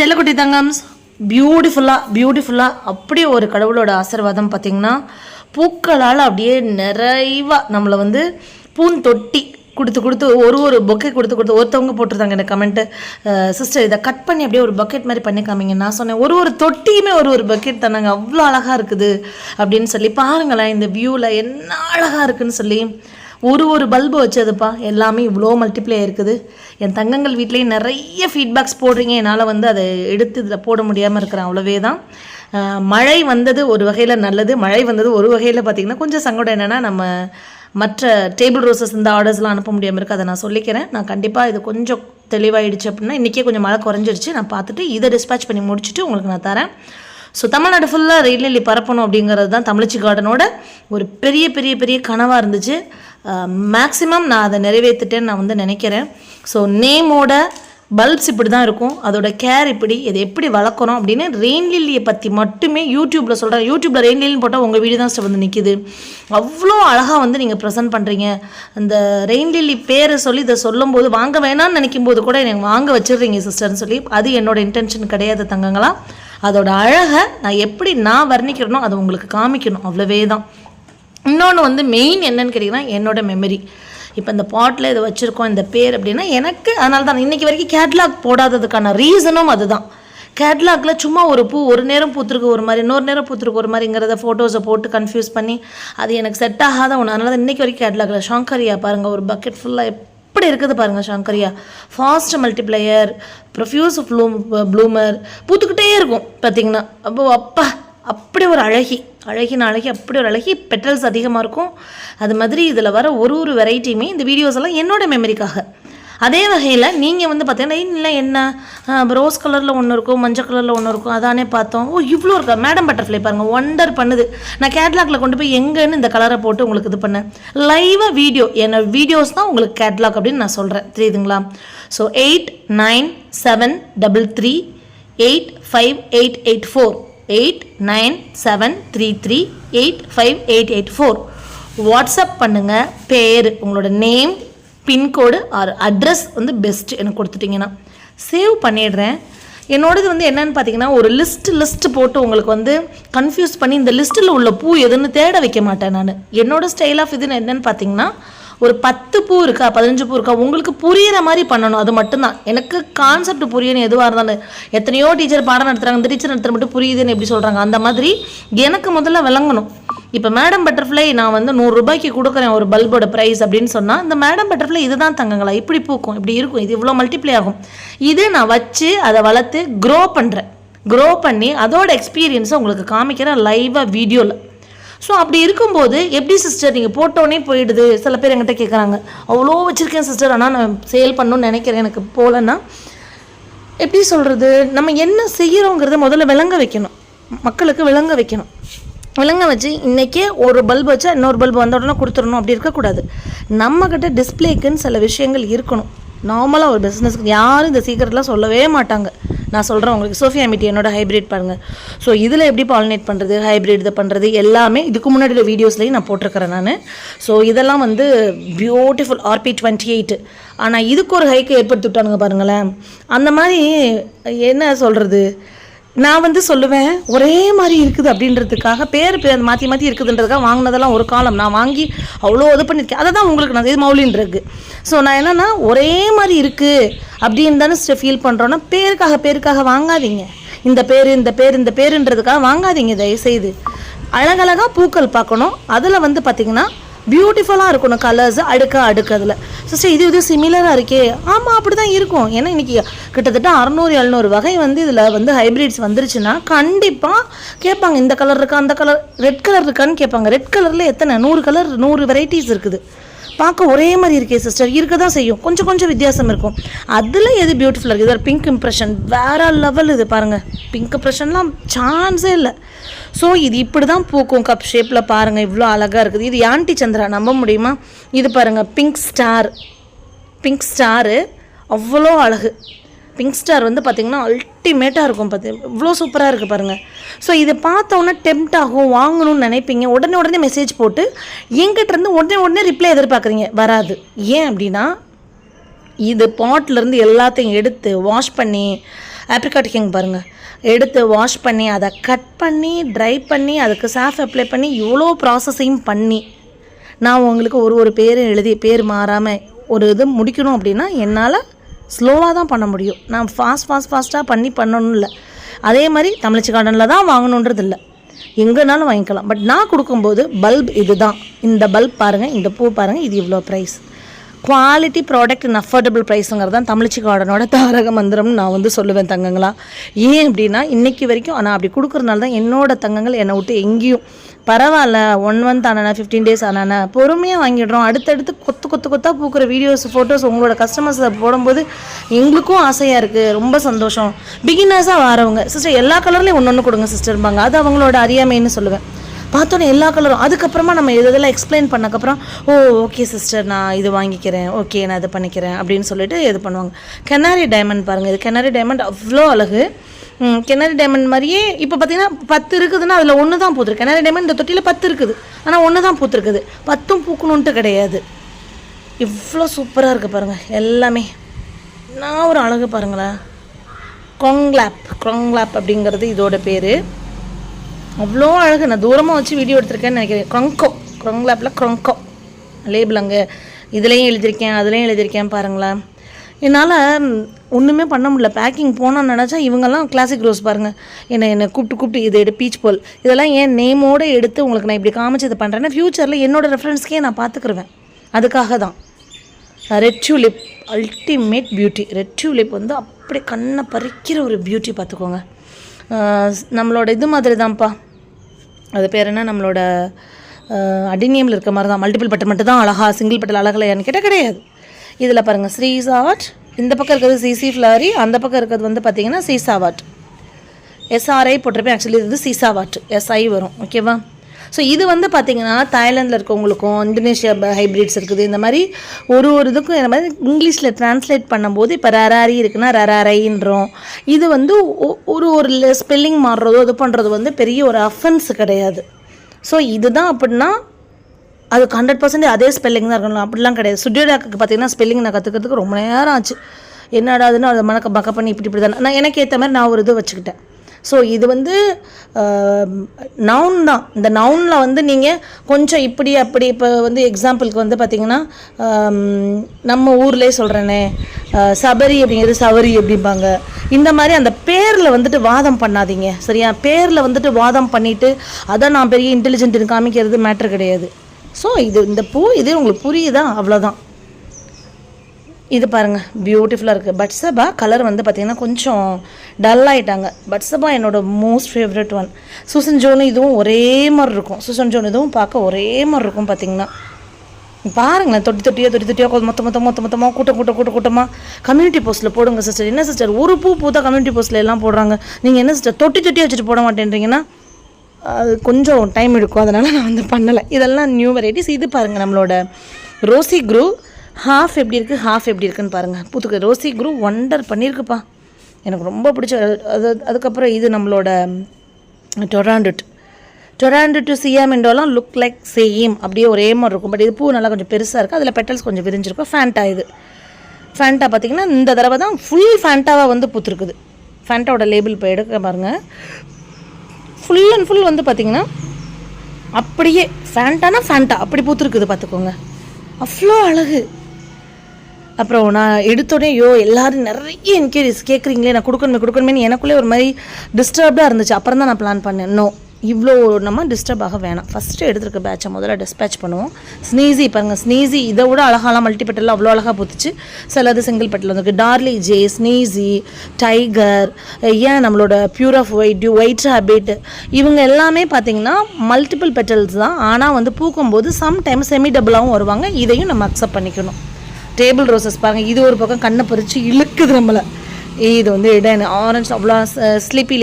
செல்லக்குட்டி தங்கம்ஸ் பியூட்டிஃபுல்லாக பியூட்டிஃபுல்லாக அப்படியே ஒரு கடவுளோட ஆசீர்வாதம் பார்த்திங்கன்னா பூக்களால் அப்படியே நிறைவாக நம்மளை வந்து பூந்தொட்டி கொடுத்து கொடுத்து ஒரு ஒரு பொக்கே கொடுத்து கொடுத்து ஒருத்தவங்க போட்டிருந்தாங்க எனக்கு கமெண்ட்டு சிஸ்டர் இதை கட் பண்ணி அப்படியே ஒரு பக்கெட் மாதிரி பண்ணி காமிங்க. நான் சொன்னேன் ஒரு ஒரு தொட்டியுமே ஒரு ஒரு பக்கெட் தானாங்க அவ்வளோ அழகாக இருக்குது அப்படின்னு சொல்லி பாருங்களேன் இந்த வியூவில் என்ன அழகாக இருக்குதுன்னு சொல்லி. ஒரு ஒரு பல்பு வச்சதுப்பா. எல்லாமே இவ்வளோ மல்டிப்ளை இருக்குது. என் தங்கங்கள் வீட்லேயும் நிறைய ஃபீட்பேக்ஸ் போடுறீங்க. என்னால் வந்து அதை எடுத்து இதில் போட முடியாமல் இருக்கிறேன். அவ்வளோவே தான் மழை வந்தது ஒரு வகையில் நல்லது. மழை வந்தது ஒரு வகையில் பார்த்திங்கன்னா கொஞ்சம் சங்கடம் என்னென்னா நம்ம மற்ற டேபிள் ரோசஸ் இந்த ஆர்டர்ஸ்லாம் அனுப்ப முடியாமல் இருக்குது அதை நான் சொல்லிக்கிறேன். நான் கண்டிப்பாக இது கொஞ்சம் தெளிவாயிடுச்சு அப்படின்னா இன்றைக்கே கொஞ்சம் மழை குறைஞ்சிருச்சு. நான் பார்த்துட்டு இதை டிஸ்பேச் பண்ணி முடிச்சுட்டு உங்களுக்கு நான் தரேன். ஸோ தமிழ்நாடு ஃபுல்லாக ரயில் பரப்பணும் அப்படிங்கிறது தான் தமிழச்சி கார்டனோட ஒரு பெரிய பெரிய பெரிய கனவாக இருந்துச்சு. மேக்ஸிமம் நான் அதை நிறைவேற்றிட்டேன்னு நான் வந்து நினைக்கிறேன். ஸோ நேமோட பல்ப்ஸ் இப்படி தான் இருக்கும். அதோட கேர் இப்படி இதை எப்படி வளர்க்குறோம் அப்படின்னு ரெயின் லில்லியை பற்றி மட்டுமே யூடியூப்பில் சொல்கிறேன் யூடியூப்பில் ரெயின் லில்லின்னு போட்டால் உங்கள் வீடு தான் வந்து நிற்கிது அவ்வளோ அழகாக வந்து நீங்கள் ப்ரெசென்ட் பண்ணுறீங்க அந்த ரெயின் லில்லி பேரை சொல்லி இதை சொல்லும்போது வாங்க வேணாம்னு நினைக்கும் போது கூட எனக்கு வாங்க வச்சிடுறீங்க சிஸ்டர்னு சொல்லி. அது என்னோட இன்டென்ஷன் கிடையாது தங்கங்களா. அதோட அழகை நான் எப்படி நான் வர்ணிக்கிறேனோ அதை உங்களுக்கு காமிக்கணும். அவ்வளவே தான் இன்னொன்று வந்து மெயின் என்னன்னு கேட்டிங்கன்னா என்னோட மெமரி இப்போ இந்த பாட்டில் இதை வச்சுருக்கோம் இந்த பேர் அப்படின்னா எனக்கு அதனால தான் இன்றைக்கி வரைக்கும் கேட்லாக் போடாததுக்கான ரீசனும் அதுதான். கேட்லாக்ல சும்மா ஒரு பூ ஒரு நேரம் பூத்துருக்கு ஒரு மாதிரி இன்னொரு நேரம் பூத்துருக்கு ஒரு மாதிரிங்கிறத ஃபோட்டோஸை போட்டு கன்ஃபியூஸ் பண்ணி அது எனக்கு செட் ஆகாத ஒன்று அதனால தான் இன்றைக்கி வரைக்கும் கேட்லாக்ல ஷாங்கரியா பாருங்கள் ஒரு பக்கெட் ஃபுல்லாக எப்படி இருக்குது பாருங்கள் ஷாங்கரியா. Fast multiplier profuse bloom bloomer பூத்துக்கிட்டே இருக்கும் பார்த்தீங்கன்னா அப்போ அப்பா அப்படி ஒரு அழகி. அழகின அழகி அப்படி ஒரு அழகி பெட்டல்ஸ் அதிகமாக இருக்கும். அது மாதிரி இதில் வர ஒரு ஒரு வெரைட்டியுமே இந்த வீடியோஸ் எல்லாம் என்னோடய மெமரிக்காக அதே வகையில் நீங்கள் வந்து பார்த்தீங்கன்னா இல்லை என்ன? ரோஸ் கலரில் ஒன்று இருக்கும் மஞ்சள் கலரில் ஒன்று இருக்கும் அதானே பார்த்தோம். ஓ இவ்வளோ இருக்கா? மேடம் பட்டர்ஃப்ளை பாருங்கள் ஒண்டர் பண்ணுது. நான் கேட்லாகில் கொண்டு போய் எங்கேன்னு இந்த கலரை போட்டு உங்களுக்கு இது பண்ணேன். லைவாக வீடியோ என்னோட வீடியோஸ் தான் உங்களுக்கு கேட்லாக் அப்படின்னு நான் சொல்கிறேன் தெரியுதுங்களா? So eight nine seven double three eight five eight eight four eight nine seven three three eight five eight eight four. WhatsApp பண்ணுங்கள் பேர் உங்களோட நேம் பின்கோடு ஆர் அட்ரஸ் வந்து பெஸ்ட் எனக்கு கொடுத்துட்டிங்கன்னா. சேவ் பண்ணிடுறேன். என்னோடது வந்து என்னன்னு பார்த்தீங்கன்னா ஒரு லிஸ்ட் லிஸ்ட் போட்டு உங்களுக்கு வந்து கன்ஃபியூஸ் பண்ணி இந்த லிஸ்ட்டில் உள்ள பூ எதுன்னு தேட வைக்க மாட்டேன் நான். என்னோடய ஸ்டைல் ஆஃப் இதுன்னு என்னன்னு பார்த்தீங்கன்னா ஒரு பத்து பூ இருக்கா பதினஞ்சு பூ இருக்கா உங்களுக்கு புரியிற மாதிரி பண்ணணும். அது மட்டும்தான். எனக்கு கான்செப்ட் புரியணும் எதுவாக இருந்தாலும். எத்தனையோ டீச்சர் பாடம் நடத்துகிறாங்க இந்த டீச்சர் நடத்துகிற மட்டும் புரியுதுன்னு எப்படி சொல்கிறாங்க அந்த மாதிரி எனக்கு முதல்ல விளங்கணும். இப்போ மேடம் பட்டர்ஃப்ளை நான் வந்து நூறுரூபாய்க்கு கொடுக்குறேன் ஒரு பல்போட ப்ரைஸ் அப்படின்னு சொன்னால் இந்த மேடம் பட்டர்ஃப்ளை இதுதான் தங்கங்களா? இப்படி பூக்கும் இப்படி இருக்கும். இது இவ்வளோ மல்டிப்ளை ஆகும். இது நான் வச்சு அதை வளர்த்து க்ரோ பண்ணுறேன் க்ரோ பண்ணி அதோட எக்ஸ்பீரியன்ஸை உங்களுக்கு காமிக்கிறேன் லைவாக வீடியோவில் ஸோ அப்படி இருக்கும்போது எப்படி சிஸ்டர் நீங்கள் போட்டோன்னே போயிடுது? சில பேர் என்கிட்ட கேட்குறாங்க அவ்வளோ வச்சுருக்கேன் சிஸ்டர் ஆனால் நான் சேல் பண்ணணும்னு நினைக்கிறேன். எனக்கு போகலன்னா. எப்படி சொல்கிறது நம்ம என்ன செய்கிறோங்கிறத முதல்ல விளங்க வைக்கணும். மக்களுக்கு விளங்க வைக்கணும். விளங்க வச்சு இன்றைக்கே ஒரு பல்ப் வச்சா இன்னொரு பல்ப் வந்த உடனே கொடுத்துடணும். அப்படி இருக்கக்கூடாது. நம்மக்கிட்ட டிஸ்பிளேக்குன்னு சில விஷயங்கள் இருக்கணும். நார்மலாக ஒரு பிஸ்னஸ்க்கு யாரும் இந்த சீக்கிரட்லாம் சொல்லவே மாட்டாங்க. நான் சொல்கிறேன் உங்களுக்கு. சோஃபியா மிட்டி என்னோட ஹைப்ரிட் பாருங்கள் ஸோ இதில் எப்படி பாலினேட் பண்ணுறது ஹைப்ரிட் இதை பண்ணுறது எல்லாமே இதுக்கு முன்னாடி வீடியோஸ்லேயும் நான் போட்டிருக்கிறேன் நான். ஸோ இதெல்லாம் வந்து பியூட்டிஃபுல் ஆர்பி டுவெண்ட்டி எயிட் ஆனால் இதுக்கு ஒரு ஹைக்கு ஏற்படுத்தி விட்டானுங்க பாருங்களேன். அந்த மாதிரி என்ன சொல்கிறது நான் வந்து சொல்லுவேன் ஒரே மாதிரி இருக்குது அப்படின்றதுக்காக பேர் பேர் மாற்றி மாற்றி இருக்குதுன்றதுக்காக வாங்கினதெல்லாம் ஒரு காலம். நான் வாங்கி அவ்வளோ இது பண்ணியிருக்கேன் அதை தான் உங்களுக்கு நான் இது மௌலின்றது ஸோ நான் என்னென்னா ஒரே மாதிரி இருக்குது அப்படின்னு தானே ஃபீல் பண்ணுறோன்னா பேருக்காக பேருக்காக வாங்காதீங்க. இந்த பேர் இந்த பேர் இந்த பேருன்றதுக்காக வாங்காதீங்க தயவுசெய்து. அழகழகாக பூக்கள் பார்க்கணும். அதில் வந்து பார்த்திங்கன்னா பியூட்டிஃபுல்லாக இருக்கணும் கலர்ஸ் அடுக்க அடுக்கு அதில் சிஸ்டர் இது இது சிமிலராக இருக்கே. ஆமாம் அப்படி தான் இருக்கும். ஏன்னா இன்றைக்கி கிட்டத்தட்ட அறநூறு எழுநூறு வகை வந்து இதில் வந்து ஹைப்ரிட்ஸ் வந்துருச்சுன்னா கண்டிப்பாக கேட்பாங்க இந்த கலர் இருக்கா அந்த கலர் ரெட் கலர் இருக்கான்னு கேட்பாங்க. ரெட் கலரில் எத்தனை? நூறு கலர் நூறு வெரைட்டிஸ் இருக்குது. பார்க்க ஒரே மாதிரி இருக்கே சிஸ்டர் இருக்க தான் செய்யும். கொஞ்சம் கொஞ்சம் வித்தியாசம் இருக்கும். அதில் எது பியூட்டிஃபுல்லாக இருக்குது இது பிங்க் இம்ப்ரெஷன் வேற லெவல் இது பாருங்கள் பிங்க் இம்ப்ரெஷன்லாம் சான்ஸே இல்லை. ஸோ இது இப்படி தான் பூக்கும் கப் ஷேப்பில் பாருங்கள் இவ்வளோ அழகாக இருக்குது. இது யான்டி சந்திரா நம்ப முடியுமா? இது பாருங்கள் பிங்க் ஸ்டார் பிங்க் ஸ்டாரு அவ்வளோ அழகு. பிங்க் ஸ்டார் வந்து பார்த்திங்கன்னா அல்டிமேட்டாக இருக்கும் பார்த்து இவ்வளோ சூப்பராக இருக்குது பாருங்கள் ஸோ இதை பார்த்தோன்னே டெம்ட் ஆகும் வாங்கணும்னு நினைப்பீங்க. உடனே உடனே மெசேஜ் போட்டு எங்கிட்டேருந்து உடனே உடனே ரிப்ளை எதிர்பார்க்குறீங்க வராது. ஏன் அப்படின்னா இது பாட்லேருந்து எல்லாத்தையும் எடுத்து வாஷ் பண்ணி ஆப்ரிகாட் கிங் பாருங்கள் எடுத்து வாஷ் பண்ணி அதை கட் பண்ணி ட்ரை பண்ணி அதுக்கு சாஃப் அப்ளை பண்ணி இவ்வளோ ப்ராசஸையும் பண்ணி நான் உங்களுக்கு ஒரு ஒரு பேரும் எழுதி பேர் மாறாமல் ஒரு இது முடிக்கணும் அப்படின்னா என்னால் ஸ்லோவாக தான் பண்ண முடியும். நான் ஃபாஸ்ட் ஃபாஸ்ட் ஃபாஸ்ட்டாக பண்ணி பண்ணணும் இல்லை. அதே மாதிரி தமிழ்ச்சி கார்டனில் தான் வாங்கணுன்றது இல்லை. எங்கேனாலும் வாங்கிக்கலாம். பட் நான் கொடுக்கும்போது பல்ப் இது தான் இந்த பல்ப் பாருங்கள் இந்த பூ பாருங்கள் இது இவ்வளோ price quality product in affordable ப்ரைஸுங்கிறது தான் தமிழ்ச்சி கார்டனோட தாரக மந்திரம்னு நான் வந்து சொல்லுவேன் தங்கங்களா. ஏன் அப்படின்னா இன்றைக்கி வரைக்கும் ஆனால் அப்படி கொடுக்குறதுனால தான் என்னோட தங்கங்கள் என்னை விட்டு எங்கேயும். பரவாயில்ல ஒன் மந்த் ஆனானா ஃபிஃப்டீன் டேஸ் ஆனானா பொறுமையாக வாங்கிடுறோம். அடுத்தடுத்து கொத்து கொத்து கொத்தாக பூக்கிற வீடியோஸ் ஃபோட்டோஸ் உங்களோட கஸ்டமர்ஸ் போடும்போது எங்களுக்கும் ஆசையாக இருக்குது ரொம்ப சந்தோஷம். பிகினர்ஸாக வரவங்க. சிஸ்டர் எல்லா கலர்லேயும் ஒன்று ஒன்று கொடுங்க சிஸ்டர்பாங்க அது அவங்களோட அறியாமைன்னு சொல்லுவேன். பார்த்தோன்னே எல்லா கலரும் அதுக்கப்புறமா நம்ம இதெல்லாம் எக்ஸ்பிளைன் பண்ணக்கப்புறம் ஓ ஓகே சிஸ்டர் நான் இது வாங்கிக்கிறேன். ஓகே நான் இது பண்ணிக்கிறேன். அப்படின்னு சொல்லிட்டு இது பண்ணுவாங்க. கெனாரி டைமண்ட் பாருங்கள் இது கெனாரி டைமண்ட் அவ்வளோ அழகு. ம், கெனாரி டைமண்ட் மாதிரியே இப்போ பார்த்தீங்கன்னா பத்து இருக்குதுன்னா அதில் ஒன்று தான் பூத்துருக்கு கெனாரி டைமண்ட் இந்த தொட்டியில் பத்து இருக்குது. ஆனால் ஒன்று தான் பூத்துருக்குது. பத்தும் பூக்கணுன்ட்டு கிடையாது. இவ்வளோ சூப்பராக இருக்குது பாருங்கள் எல்லாமே. நான் ஒரு அழகு பாருங்களேன். கொங்லாப் கொங்லாப் அப்படிங்கிறது இதோட பேர். அவ்வளோ அழகு. நான் தூரமாக வச்சு வீடியோ எடுத்திருக்கேன்னு நினைக்கிறேன். க்ரொங்கோ லேப்பில் க்ரொங்கோ லேபிள் அங்கே. இதுலேயும் எழுதியிருக்கேன் அதுலேயும் எழுதியிருக்கேன் பாருங்களேன். என்னால் ஒன்றுமே பண்ண முடியல. பேக்கிங் போனான்னு நினச்சா இவங்கெல்லாம் கிளாசிக் ரோஸ் பாருங்கள் என்னை என்னை கூப்பிட்டு கூப்பிட்டு இது எடு பீச் போல் இதெல்லாம் என் நேமோடு எடுத்து உங்களுக்கு நான் இப்படி காமிச்சு இது பண்ணுறேன்னா ஃப்யூச்சரில் என்னோடய ரெஃபரன்ஸ்க்கே நான் பார்த்துக்குருவேன் அதுக்காக தான். Red tulip ultimate beauty red tulip வந்து அப்படி கண்ணை பறிக்கிற ஒரு பியூட்டி பார்த்துக்கோங்க நம்மளோட இது மாதிரி தான்ப்பா அது பேர் என்ன? நம்மளோட அடினியமில் இருக்க மாதிரி தான் மல்டிபிள் பட்டன் மட்டும் தான் அழகா சிங்கிள் பட்டன் அழகலையான்னு கேட்டால் கிடையாது. இதில் பாருங்கள் ஸ்ரீசாவாட் இந்த பக்கம் இருக்கிறது சிசி ஃப்ளாரி அந்த பக்கம் இருக்கிறது வந்து பார்த்தீங்கன்னா சீசாவாட் எஸ்ஆர்ஐ போட்டிருப்பேன். ஆக்சுவலி இது சீசாவாட் எஸ்ஐ வரும். ஓகேவா ஸோ இது வந்து பார்த்திங்கன்னா தாய்லாந்தில் இருக்கவங்களுக்கும் இந்தோனேஷியா ஹைப்ரிட்ஸ் இருக்குது. இந்த மாதிரி ஒரு ஒரு இதுக்கும் இந்த மாதிரி இங்கிலீஷில் ட்ரான்ஸ்லேட் பண்ணும்போது இப்போ ரராரி இருக்குன்னா ரராரைன்றோம் இது வந்து ஒ- ஒரு ஒரு ஸ்பெல்லிங் மாறுறதோ இது பண்ணுறது வந்து பெரிய ஒரு அஃபென்ஸ் கிடையாது. ஸோ இதுதான் அப்படின்னா அதுக்கு ஹண்ட்ரட் பர்சன்ட் அதே ஸ்பெல்லிங் தான் இருக்கணும். அப்படிலாம் கிடையாது. சுடியோடாக்கு பார்த்தீங்கன்னா ஸ்பெல்லிங் நான் கற்றுக்கிறதுக்கு ரொம்ப நேரம் ஆச்சு. என்னடாதுன்னு அதை மணக்க பக்க பண்ணி இப்படி இப்படி தான் நான் எனக்கு ஏற்ற மாதிரி நான் ஒரு இது வச்சுக்கிட்டேன். ஸோ இது வந்து நவுன் தான். இந்த நவுனில் வந்து நீங்கள் கொஞ்சம் இப்படி அப்படி இப்போ வந்து எக்ஸாம்பிளுக்கு வந்து பார்த்தீங்கன்னா நம்ம ஊர்லேயே சொல்கிறேனே சபரி அப்படிங்கிறது சவரி அப்படிம்பாங்க. இந்த மாதிரி அந்த பேரில் வந்துட்டு வாதம் பண்ணாதீங்க சரியா? பேரில் வந்துட்டு வாதம் பண்ணிவிட்டு அதை நான் பெரிய இன்டெலிஜென்ட்னு காமிக்கிறது மேட்ரு கிடையாது. ஸோ இது இந்த பூ இது உங்களுக்கு புரியுதா? அவ்வளோதான் இது பாருங்கள் பியூட்டிஃபுல்லாக இருக்குது பட்ஸபா கலர் வந்து பார்த்திங்கன்னா கொஞ்சம் டல் ஆயிட்டாங்க. பட்ஸபா என்னோடய most favourite one Susan Joan இதுவும் ஒரே மாதிரி இருக்கும். சூசன் ஜோன் இதுவும் பார்க்க ஒரே மாதிரி இருக்கும் பார்த்திங்கன்னா பாருங்களேன் தொட்டி தொட்டியோ தொட்டி தொட்டியோ மொத்த மொத்தம் மொத்த மொத்தமாக கூட்டம் கூட்டம் கூட்ட கூட்டமாக கம்யூனிட்டி போஸ்ட்டில் போடுங்க சிஸ்டர் என்ன சிஸ்டர் ஒரு பூ பூத்தா கம்யூனிட்டி போஸ்ட்டில் எல்லாம் போடுறாங்க. நீங்கள் என்ன சிஸ்டர் தொட்டி தொட்டியாக வச்சுட்டு போட மாட்டேன்றீங்கன்னா அது கொஞ்சம் டைம் எடுக்கும். அதனால் நான் வந்து பண்ணலை. இதெல்லாம் நியூ வெரைட்டிஸ் இது பாருங்கள் நம்மளோட ரோசி குரூ ஹாஃப் எப்படி இருக்குது ஹாஃப் எப்படி இருக்குன்னு பாருங்கள் புதுக்கு ரோசி குரூ ஒண்டர் பண்ணியிருக்குப்பா எனக்கு ரொம்ப பிடிச்ச அது அதுக்கப்புறம் இது நம்மளோட டொராண்டுட் டொராண்டு டு சியாமெண்டோலாம் லுக் லைக் சேம் அப்படியே ஒரே மாதிரி இருக்கும். பட் இது பூ நல்லா கொஞ்சம் பெருசாக இருக்குது அதில் பெட்டல்ஸ் கொஞ்சம் விரிஞ்சிருக்கும். ஃபேண்டா இது. ஃபேண்டா பார்த்தீங்கன்னா இந்த தடவை தான் ஃபுல் ஃபேண்டாவாக வந்து பூத்துருக்குது. ஃபேண்டாவோட லேபிள் இப்போ எடுக்க பாருங்கள் ஃபுல் அண்ட் ஃபுல் வந்து பார்த்தீங்கன்னா அப்படியே ஃபேண்டானா ஃபேண்டா அப்படி பூத்துருக்குது பார்த்துக்கோங்க அவ்வளோ அழகு. அப்புறம் நான் எடுத்தோடனே யோ எல்லாரும் நிறைய என்கொயரிஸ் கேட்குறீங்களே நான் கொடுக்கணுமே கொடுக்கணுமேனு எனக்குள்ளே ஒரு மாதிரி டிஸ்டர்ப்டாக இருந்துச்சு. அப்புறம் தான் நான் பிளான் பண்ணேன். நோ இவ்வளோ நம்ம டிஸ்டர்ப் ஆக வேணாம். ஃபஸ்ட்டு எடுத்துருக்க பேட்சை முதல்ல டிஸ்பேச் பண்ணுவோம். ஸ்னீசி பாருங்கள் ஸ்னீசி இதை விட அழகாலாம் மல்டிபெட்டெல்லாம் அவ்வளோ அழகாக பூத்துச்சு. சிலது சிங்கிள் பெட்டில் வந்துருக்கு. டார்லி ஜே ஸ்னீசி டைகர் ஏன் நம்மளோட pure off white white habit இவங்க எல்லாமே பார்த்தீங்கன்னா மல்டிபிள் பெட்டல்ஸ் தான். ஆனால் வந்து பூக்கும்போது சம்டைம் செமி டபுளாகவும் வருவாங்க. இதையும் நம்ம அக்செப்ட் பண்ணிக்கணும். டேபிள் ரோசஸ் பாருங்கள் இது ஒரு பக்கம் கண்ணை பறித்து இழுக்குது நம்மளை. இது வந்து இடம். ஆரஞ்சு அவ்வளோ ஸ்லிப்பி